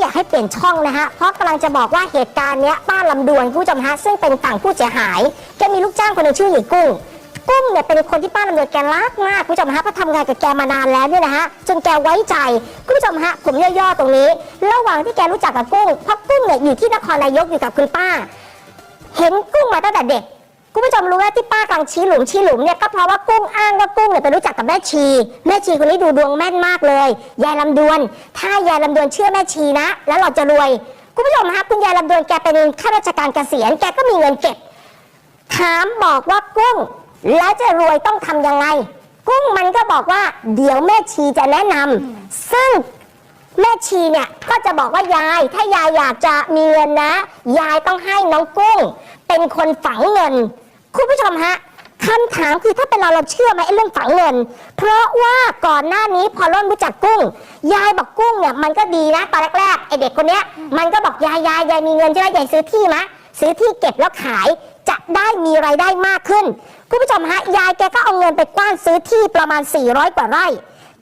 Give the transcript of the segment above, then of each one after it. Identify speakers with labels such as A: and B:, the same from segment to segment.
A: อยากให้เปลี่ยนช่องนะฮะเพราะกำลังจะบอกว่าเหตุการณ์เนี้ยป้าลำดวนผู้ชมฮะซึ่งเป็นฝั่งผู้เสียหายแกมีลูกจ้างคนหนึ่งชื่อหยีกุ้งกุ้งเนี่ยเป็นคนที่ป้าลำดวนแกรักมากคุณผู้ชมฮะเพราะทำงานกับแกมานานแล้วเนี่ยนะฮะจนแกไว้ใจคุณผู้ชมฮะผมย่อๆตรงนี้ ระหว่างที่แกรู้จักกับกุ้งเพราะกุ้งเนี่ยอยู่ที่นครนายกอยู่กับคุณป้า เห็นกุ้งมาตั้งแต่เด็ก คุณผู้ชมรู้ว่าที่ป้ากำลังชี้หลุมชี้หลุมเนี่ยก็เพราะว่ากุ้งอ้างว่ากุ้งเนี่ยไปรู้จักกับแม่ชี แม่ชีคนนี้ดูดวงแม่นมากเลยยายลำดวน ถ้ายายลำดวนเชื่อแม่ชีนะ แล้วเราจะรวย คุณผู้ชมคะคุณยายลำดวนแกเป็นข้าราชการเกษียณแกก็มีเงินเก็บ ถามบอกว่ากุ้ง แล้วจะรวยต้องทำยังไง กุ้งมันก็บอกว่าเดี๋ยวแม่ชีจะแนะนำซึ่งแม่ชีเนี่ยก็จะบอกว่ายาย ถ้ายายอยากจะมีเงินนะ ยายต้องให้น้องกุ้ง เป็นคนฝังเงิน คุณผู้ชมฮะคำถามคือถ้าเป็นเราเราเชื่อไหมไอ้เรื่องฝังเงิน เพราะว่าก่อนหน้านี้พอริ่มรู้จักกุ้ง ยายบอกกุ้งเนี่ยมันก็ดีนะตอนแรกๆไอเด็กคนเนี้ยมันก็บอกยายยายยายมีเงินใช่ไหมยายซื้อที่มะซื้อที่เก็บแล้วขายจะได้มีรายได้มากขึ้น คุณผู้ชมฮะยายแกก็เอาเงินไปกว้านซื้อที่ประมาณ 400 กว่าไร่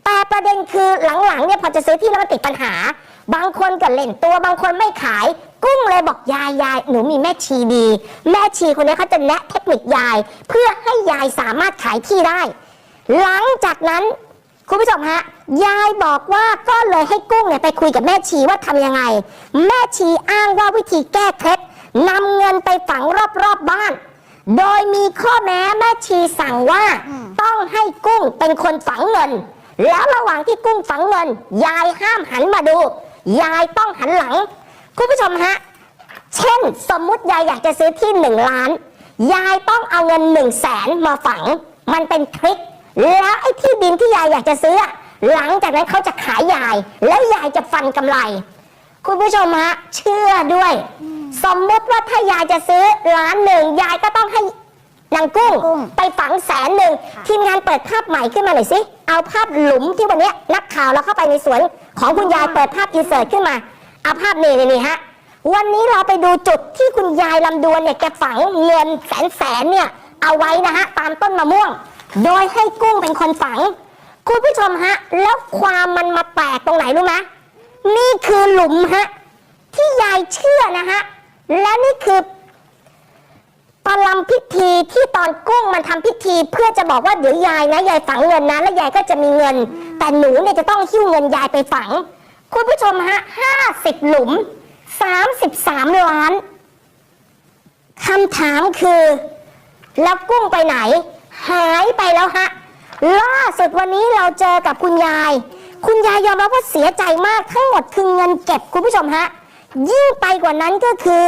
A: แต่ประเด็นคือหลังๆเนี่ยพอจะซื้อที่แล้วมันติดปัญหา บางคนก็เล่นตัวบางคนไม่ขาย กุ้งเลยบอกยายยายหนูมีแม่ชีดี แม่ชีคนนี้เขาจะแนะเทคนิคยาย เพื่อให้ยายสามารถขายที่ได้ หลังจากนั้นคุณผู้ชมฮะ ยายบอกว่าก็เลยให้กุ้งเนี่ยไปคุยกับแม่ชีว่าทำยังไง แม่ชีอ้างว่าวิธีแก้เคล็ดนำเงินไปฝังรอบๆบบ้าน โดยมีข้อแม้แม่ชีสั่งว่าต้องให้กุ้งเป็นคนฝังเงิน แล้วระหว่างที่กุ้งฝังเงิน ยายห้ามหันมาดู ยายต้องหันหลัง คุณผู้ชมฮะ เช่นสมมุติยายอยากจะซื้อที่หนึ่งล้าน ยายต้องเอาเงินหนึ่งแสนมาฝัง มันเป็นทริคแล้วไอ้ที่ดินที่ยายอยากจะซื้ออะหลังจากนั้นเขาจะขายยาย แล้วยายจะฟันกำไร คุณผู้ชมฮะเชื่อด้วย สมมติว่าถ้ายายจะซื้อล้านหนึ่งยายก็ต้องให้นางกุ้ง
B: กุ้ง
A: ไปฝังแสนหนึ่ง
B: ค่ะ
A: ทีมงานเปิดภาพใหม่ขึ้นมาหน่อยสิ เอาภาพหลุมที่วันเนี้ยนักข่าวเราเข้าไปในสวน ของคุณยายเปิดภาพอินเสิร์ตขึ้นมาเอาภาพนี่นี่ฮะวันนี้เราไปดูจุดที่คุณยายลำดวนเนี่ยแกฝังเงินแสนแสนเนี่ยเอาไว้นะฮะตามต้นมะม่วง โดยให้กุ้งเป็นคนฝัง คุณผู้ชมฮะ แล้วความมันมาแปลกตรงไหนรู้ไหมนี่คือหลุมฮะที่ยายเชื่อนะฮะและนี่คือประลำพิธีที่ตอนกุ้งมันทำพิธี เพื่อจะบอกว่าเดี๋ยวยายนะยายฝังเงินนะแล้วยายก็จะมีเงิน แต่หนูเนี่ยจะต้องหิ้วเงินยายไปฝัง คุณผู้ชมฮะห้าสิบหลุมสามสิบสามล้านคำถามคือ แล้วกุ้งไปไหน หายไปแล้วฮะล่าสุดวันนี้เราเจอกับคุณยาย คุณยายยอมรับว่าเสียใจมากทั้งหมดคือเงินเก็บคุณผู้ชมฮะยิ่งไปกว่านั้นก็คือ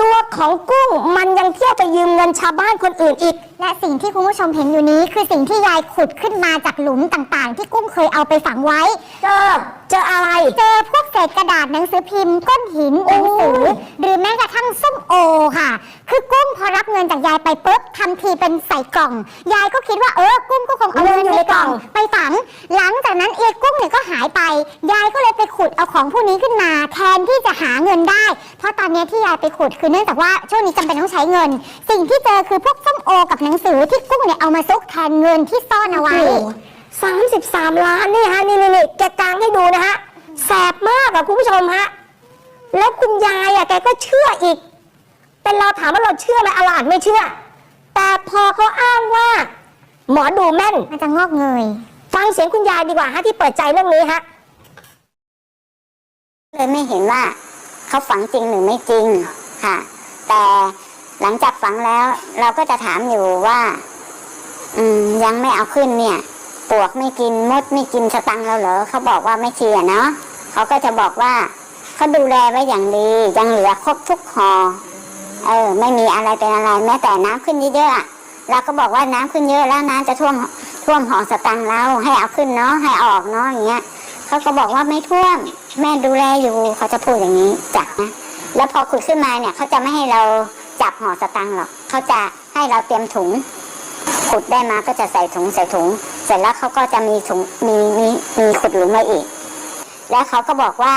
A: ตัวของกุ้งมันยังเที่ยวไปยืมเงินชาวบ้านคนอื่นอีก
B: และสิ่งที่คุณผู้ชมเห็นอยู่นี้ คือสิ่งที่ยายขุดขึ้นมาจากหลุมต่างๆ ที่กุ้งเคยเอาไปฝังไว้
A: เจอเจออะไร
B: เจอพวกเศษกระดาษหนังสือพิมพ์ก้อนหินหนังสือหรือแม้กระทั่งส้มโอค่ะ คือกุ้งพอรับเงินจากยายไปปุ๊บทำทีเป็นใส่กล่อง ยายก็คิดว่าเออกุ้งก็คงเอาเงินในกล่อง ไปฝัง หลังจากนั้นเอียกุ้งเนี่ยก็หายไป ยายก็เลยไปขุดเอาของพวกนี้ขึ้นมา แทนที่จะหาเงินได้ เพราะตอนนี้ที่ยายไปขุดคือเนื่องจากว่าช่วงนี้จำเป็นต้องใช้เงิน สิ่งที่เจอคือพวกส้มโอกับหนังสือที่กุ้งเนี่ยเอามาซุกแทนเงินที่ซ่อนเอาไว้
A: สามสิบสามล้านนี่ฮะนี่นี่นี่แกกางให้ดูนะฮะแสบมากอะคุณผู้ชมฮะแล้วคุณยายอะแกก็เชื่ออีก เป็นเราถามว่าเราเชื่อไหมอลาดไม่เชื่อ แต่พอเขาอ้างว่า หมอดูแม่น
B: มันจะงอกเงย
A: ฟังเสียงคุณยายดีกว่าฮะที่เปิดใจเรื่องนี้ฮะ
C: เลยไม่เห็นว่าเขาฝังจริงหรือไม่จริงค่ะ แต่ หลังจากฝังแล้วเราก็จะถามอยู่ว่า อืม ยังไม่เอาขึ้นเนี่ย ปวกไม่กินมดไม่กินสตังเราเหรอเขาบอกว่าไม่เชียเนาะเขาก็จะบอกว่าเขาดูแลไว้อย่างดี ยังเหลือครบทุกหอเออ ไม่มีอะไรเป็นอะไรแม้แต่น้ำขึ้นเยอะๆเราก็บอกว่าน้ำขึ้นเยอะแล้วน้ำจะท่วมท่วมหอสตังเราให้เอาขึ้นเนาะให้ออกเนาะอย่างเงี้ยเขาก็บอกว่าไม่ท่วม แม่ดูแลอยู่เขาจะพูดอย่างนี้จับนะแล้วพอขุดขึ้นมาเนี่ยเขาจะไม่ให้เรา จับห่อสตังค์หรอกเขาจะให้เราเตรียมถุงขุดได้มาก็จะใส่ถุงใส่ถุง เสร็จแล้วเขาก็จะมีถุงมีมีมีขุดหลุมไว้อีก แล้วเขาก็บอกว่า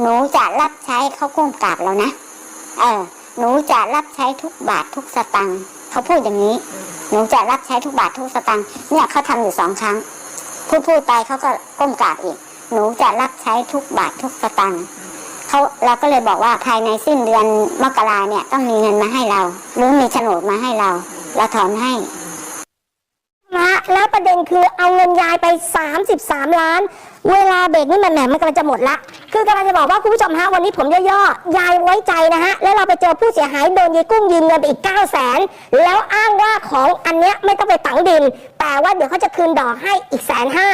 C: หนูจะรับใช้เขาก้มกราบเรานะเออหนูจะรับใช้ทุกบาททุกสตังค์เขาพูดอย่างนี้ หนูจะรับใช้ทุกบาททุกสตังค์เนี่ยเขาทำอยู่สองครั้งพูดพูดไปเขาก็ก้มกราบอีก หนูจะรับใช้ทุกบาททุกสตังค์ เขาเราก็เลยบอกว่าภายในสิ้นเดือนมกราเนี่ยต้องมีเงินมาให้เรา หรือมีโฉนดมาให้เราเราถอนให้
A: นะแล้วประเด็นคือเอาเงินยายไป 33 ล้าน เวลาเบรกนี่แหมแหมมันกำลังจะหมดละ คือกำลังจะบอกว่าคุณผู้ชมฮะวันนี้ผมย่อๆ ยายไว้ใจนะฮะ แล้วเราไปเจอผู้เสียหายโดนยายกุ้งยืมเงินไปอีก 9 0 0แสนแล้วอ้างว่าของอันเนี้ยไม่ต้องไปฝังดิน แต่ว่าเดี๋ยวเขาจะคืนดอกให้อีกแสนห้า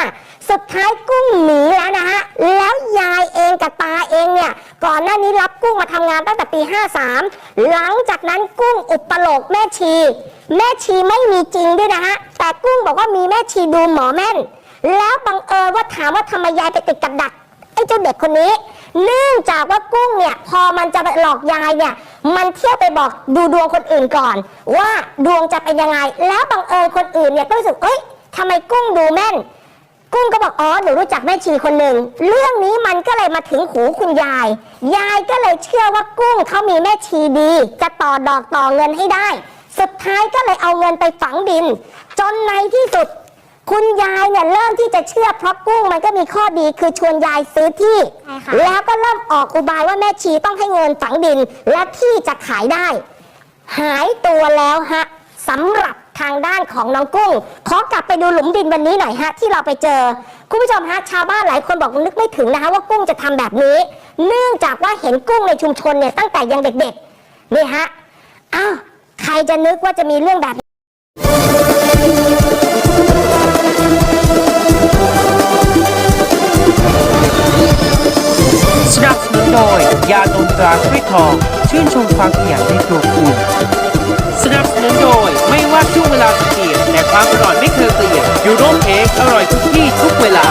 A: สุดท้ายกุ้งหนีแล้วนะฮะ แล้วยายเองกับตาเองเนี่ย ก่อนหน้านี้รับกุ้งมาทำงานตั้งแต่ปี 53 หลังจากนั้นกุ้งอุปโลกแม่ชี แม่ชีไม่มีจริงด้วยนะฮะ แต่กุ้งบอกว่ามีแม่ชีดูหมอแม่น แล้วบังเอิญว่าถามว่าทำไมยายไปติดกับดักไอ้เจ้าเด็กคนนี้ เนื่องจากว่ากุ้งเนี่ยพอมันจะไปหลอกยายเนี่ย มันเที่ยวไปบอกดูดวงคนอื่นก่อน ว่าดวงจะเป็นยังไง แล้วบังเอิญคนอื่นเนี่ยก็รู้สึกเอ้ยทำไมกุ้งดูแม่น กุ้งก็บอกอ๋อหนูรู้จักแม่ชีคนหนึ่งเรื่องนี้มันก็เลยมาถึงหูคุณยาย ยายก็เลยเชื่อว่ากุ้งเขามีแม่ชีดี จะต่อดอกต่อเงินให้ได้ สุดท้ายก็เลยเอาเงินไปฝังดิน จนในที่สุด คุณยายเนี่ยเริ่มที่จะเชื่อเพราะกุ้งมันก็มีข้อดีคือชวนยายซื้อที่
B: ใช่ค่ะ
A: แล้วก็เริ่มออกอุบายว่าแม่ชีต้องให้เงินฝังดิน และที่จะขายได้ หายตัวแล้วฮะสำหรับทางด้านของน้องกุ้ง ขอกลับไปดูหลุมดินวันนี้หน่อยฮะ ที่เราไปเจอ คุณผู้ชมฮะชาวบ้านหลายคนบอกนึกไม่ถึงนะคะว่ากุ้งจะทำแบบนี้ เนื่องจากว่าเห็นกุ้งในชุมชนเนี่ยตั้งแต่ยังเด็กๆนี่ฮะอ้าวใครจะนึกว่าจะมีเรื่องแบบ
D: สนับสนุนโดย ยาดมตราถ้วยทอง ชื่นชมความขยันในตัวคุณ สนับสนุนโดย ไม่ว่าช่วงเวลาจะเปลี่ยนแต่ความอร่อยไม่เคยเปลี่ยนยูโรเค้กอร่อยทุกที่ทุกเวลา